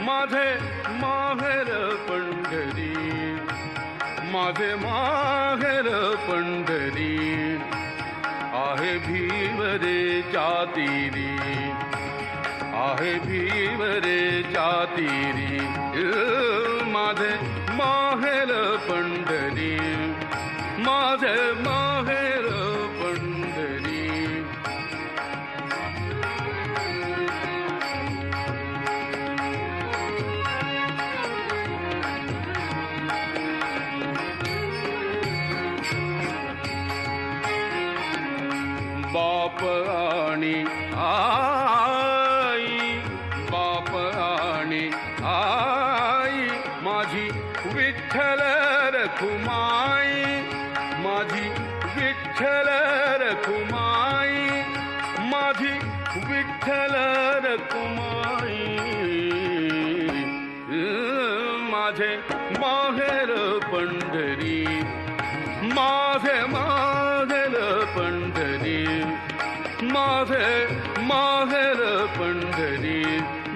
माझे माहेर पंढरी। माझे माहेर पंढरी। आहे भीवरे चातीरी आहे भीवरे चातीरी अ, माझे माहेर पंढरी। माझे माहेर बाप आणि आई बाप आणि आई माझी विठ्ठल रखुमाई माझी विठ्ठल रखुमाई माझी विठ्ठल रखुमाई माझे माहेर पंढरी माझे माहेर पंढरी. माझे माहेर पंढरी,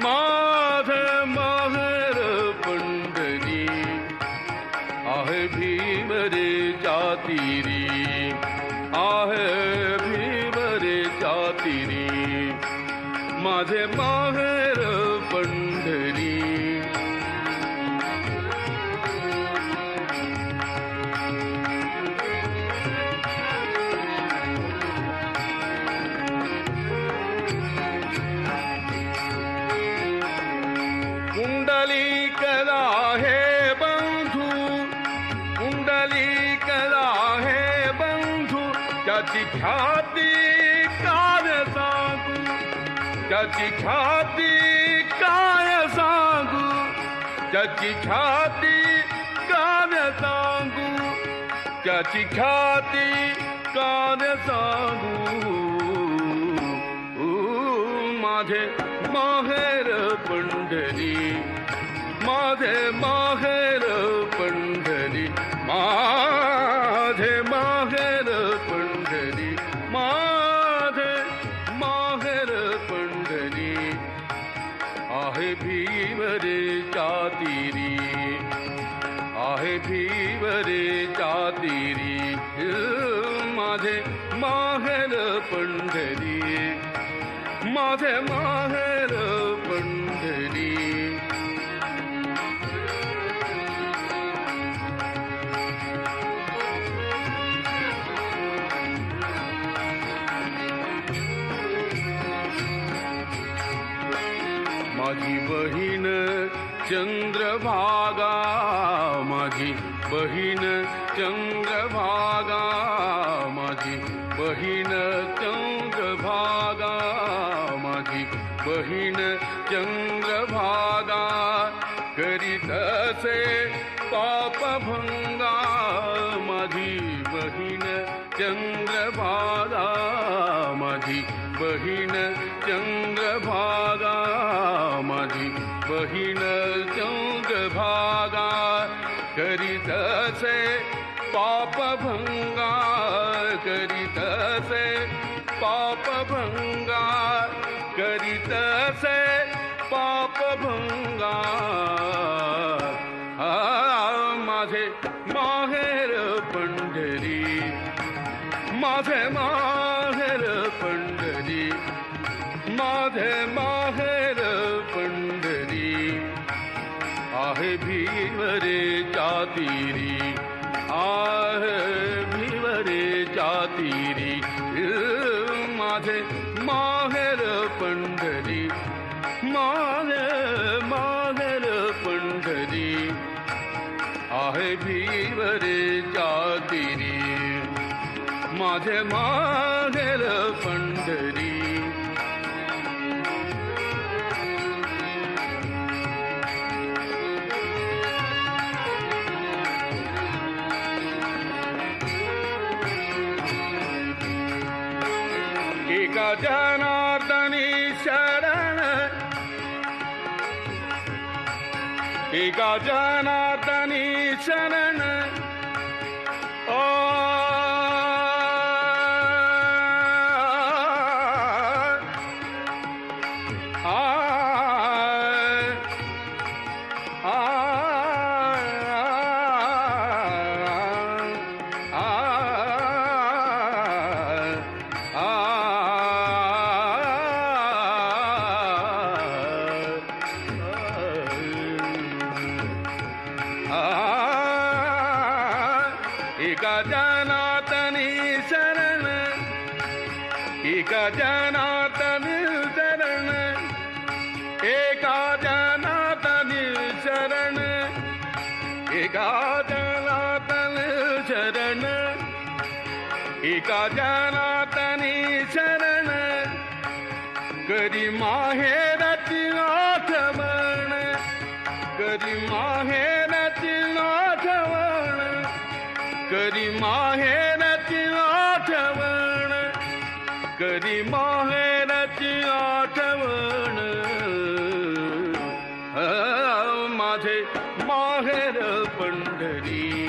माधे माहेर पंढरी। आहे भीमरे जातीरी आहे भीमरे जातीरी माझे माहेर पंढरी। बंधू त्याची ख्याती काय सांगू त्याची ख्याती काय सांगू त्याची ख्याती काय सांगू त्याची ख्याती काय सांगू माझे माहेर पंढरी माझे माहेर भीवरे चातीरी आहे भीवरे चातीरी माझे माहेर पंढरी माझे माहेर पंढरी माझी बहीण चंद्रभागा, माझी बहीण चंद्रभागा, माझी बहीण चंद्रभागा, माझी बहीण चंद्रभागा, करीत असे पापभंगा, माझी बहीण चंद्रभागा, माझी बहीण चंद्रभागा करीत असे पापभंगा करीत असे पापभंगा करीत असे पापभंगा आ, माझे माहेर पंढरी माझे माहेर पंढरी माझे माहेर भीवरे जातीरी आहे भीवरे जातीरी माझे माहेर पंढरी। माझे माहेर पंढरी। आहे भीवरे जातीरी माझे माहेर पंढरी। जनार्दनी शरण। एका जनार्दनी शरण एका जनातनी शरण। एका जनातनी शरण। एका शरण। एका जनातनी शरण। करी माहेराची आठवण करी माहेराची आठवण करी आठवण करी माहेराची आठवण. माझे माहेर पंढरी.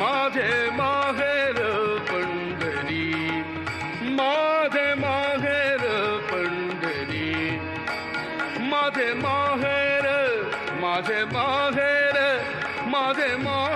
माझे माहेर पंढरी. माझे माहेर पंढरी. माझे माहेर माझे माहेर माझे माहेर